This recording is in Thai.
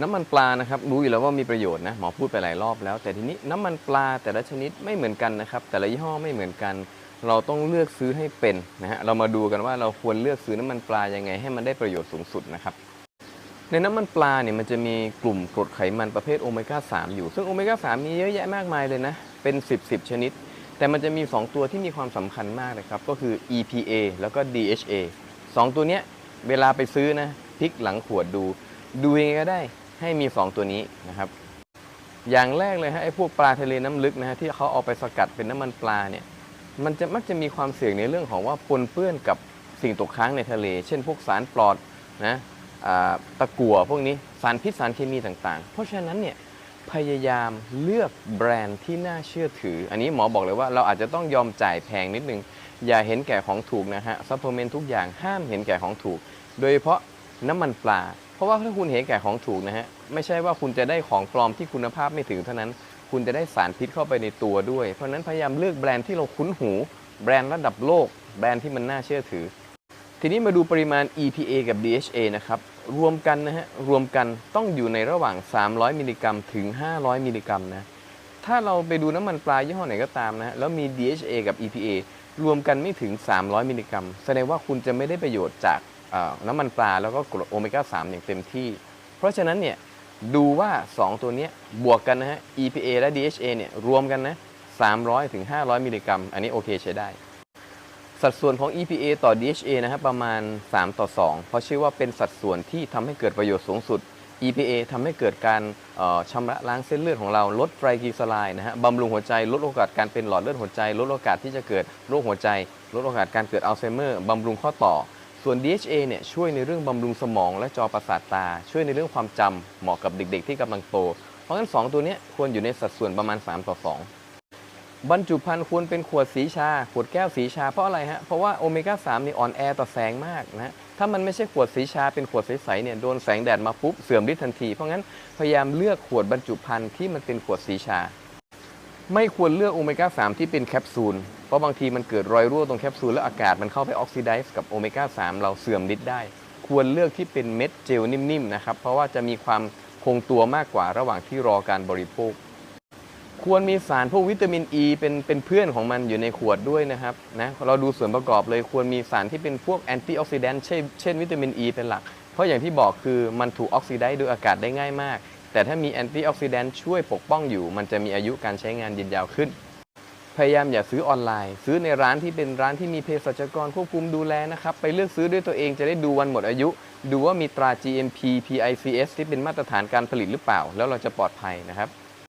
น้ำมันปลานะครับรู้อยู่แล้วว่ามีประโยชน์นะหมอพูดไปหลายรอบแล้ว แต่ทีนี้น้ำมันปลาแต่ละชนิดไม่เหมือนกันนะครับแต่ละยี่ห้อไม่เหมือนกัน เราต้องเลือกซื้อให้เป็นนะฮะเรามาดูกันว่าเราควรเลือกซื้อน้ำมันปลายังไง ให้มันได้ประโยชน์สูงสุดนะครับในน้ำมันปลาเนี่ยมันจะมีกลุ่มกรดไขมันประเภทโอเมก้า3อยู่ ซึ่งโอเมก้า3มีเยอะแยะมากมายเลยนะเป็น 10 10 ชนิด แต่มันจะมี 2 ตัวที่มีความสำคัญมากนะครับก็คือ EPA แล้วก็ DHA 2 ตัวเนี้ยเวลาไปซื้อนะพลิกหลังขวดดูดูยังไงก็ได้ ให้มี 2 ตัวนี้นะครับ อย่างแรกเลยฮะไอ้พวกปลาทะเลน้ำลึกนะฮะที่เขาเอาไปสกัดเป็นน้ำมันปลาเนี่ยมันจะมักจะมีความเสี่ยงในเรื่องของว่าปนเปื้อนกับสิ่งตกค้างในทะเล เช่น พวกสารปลอดนะตะกั่วพวกนี้สารพิษสารเคมีต่างๆ เพราะฉะนั้นเนี่ยพยายามเลือกแบรนด์ที่น่าเชื่อถือ อันนี้หมอบอกเลยว่าเราอาจจะต้องยอมจ่ายแพงนิดนึง อย่าเห็นแก่ของถูกนะฮะซัพพลเมนทุกอย่างห้ามเห็นแก่ของถูก โดยเฉพาะ น้ำมันปลา เพราะว่าถ้าคุณเห็นแก่ของถูกนะฮะ ไม่ใช่ว่าคุณจะได้ของปลอมที่คุณภาพไม่ถึงเท่านั้น คุณจะได้สารพิษเข้าไปในตัวด้วย เพราะฉะนั้นพยายามเลือกแบรนด์ที่เราคุ้นหู แบรนด์ระดับโลก แบรนด์ที่มันน่าเชื่อถือ ทีนี้มาดูปริมาณ EPA กับ DHA นะครับ รวมกันนะฮะ รวมกันต้องอยู่ในระหว่าง 300 มิลลิกรัมถึง 500 มิลลิกรัมนะ ถ้าเราไปดูน้ำมันปลายี่ห้อไหนก็ตามนะ แล้วมี DHA กับ EPA รวมกันไม่ถึง 300 มิลลิกรัม แสดงว่าคุณจะไม่ได้ประโยชน์จาก น้ำมันปลาแล้วก็กรดโอเมก้า 3 อย่างเต็มที่ เพราะฉะนั้นเนี่ยดูว่า 2 ตัวนี้บวกกันนะฮะ EPA และ DHA เนี่ยรวมกันนะ 300ถึง500 มิลลิกรัม อันนี้โอเคใช้ได้ สัดส่วนของ EPA ต่อ DHA นะครับประมาณ 3 ต่อ 2 เพราะเชื่อว่าเป็นสัดส่วนที่ทำให้เกิดประโยชน์สูงสุด EPA ทำให้เกิดการออชำระล้างเส้นเลือดของเรา ลดไตรกลีเซอไรด์นะฮะบำรุงหัวใจ ลดโอกาสการเป็นหลอดเลือดหัวใจ ลดโอกาสที่จะเกิดโรคหัวใจ ลดโอกาสการเกิดอัลไซเมอร์บำรุงข้อต่อ ส่วน DHA เนี่ยช่วยในเรื่องบำรุงสมองและจอประสาทตา ช่วยในเรื่องความจำเหมาะกับเด็ก ๆ ที่กำลังโต เพราะฉะนั้น 2 ตัวเนี้ยควรอยู่ในสัดส่วนประมาณ 3 ต่อ 2 บรรจุภัณฑ์ควรเป็นขวดสีชา ขวดแก้วสีชาเพราะอะไรฮะ เพราะว่าโอเมก้า3นี่อ่อนแอต่อแสงมากนะ ถ้ามันไม่ใช่ขวดสีชาเป็นขวดใสๆเนี่ยโดนแสงแดดมาปุ๊บเสื่อมฤทธิ์ทันที เพราะงั้นพยายามเลือกขวดบรรจุภัณฑ์ที่มันเป็นขวดสีชา ไม่ควรเลือกโอเมก้า3ที่เป็นแคปซูล ราะบางทีมันเกิดรอยรั่วตรงแคปซูลแล้วอากาศมันเข้าไปออกซิไดซ์กับโอเมก้า3เราเสื่อมฤทธิ์ได้ ควรเลือกที่เป็นเม็ดเจลนิ่มๆนะครับ เพราะว่าจะมีความคงตัวมากกว่าระหว่างที่รอการบริโภค ควรมีสารพวกวิตามินอ e ีเป็นเป็นเพื่อนของมันอยู่ในขวดด้วยนะครับนะเราดูส่วนประกอบเลยควรมีสารที่เป็นพวกแอนตี้ออกซิแดนต์เช่นเช่นวิตามินอ e ีเป็นหลัก เพราะอย่างที่บอกคือมันถูกออกซิไดซ์โดยอากาศได้ง่ายมาก แต่ถ้ามีแอนตี้ออกซิแดนต์ช่วยปกป้องอยู่ มันจะมีอายุการใช้งานยืนยาวขึ้น พยายามอย่าซื้อออนไลน์ ซื้อในร้านที่เป็นร้านที่มีเภสัชกรควบคุมดูแลนะครับไปเลือกซื้อด้วยตัวเองจะได้ดูวันหมดอายุ ดูว่ามีตรา GMP PICS ที่เป็นมาตรฐานการผลิตหรือเปล่า แล้วเราจะปลอดภัยนะครับ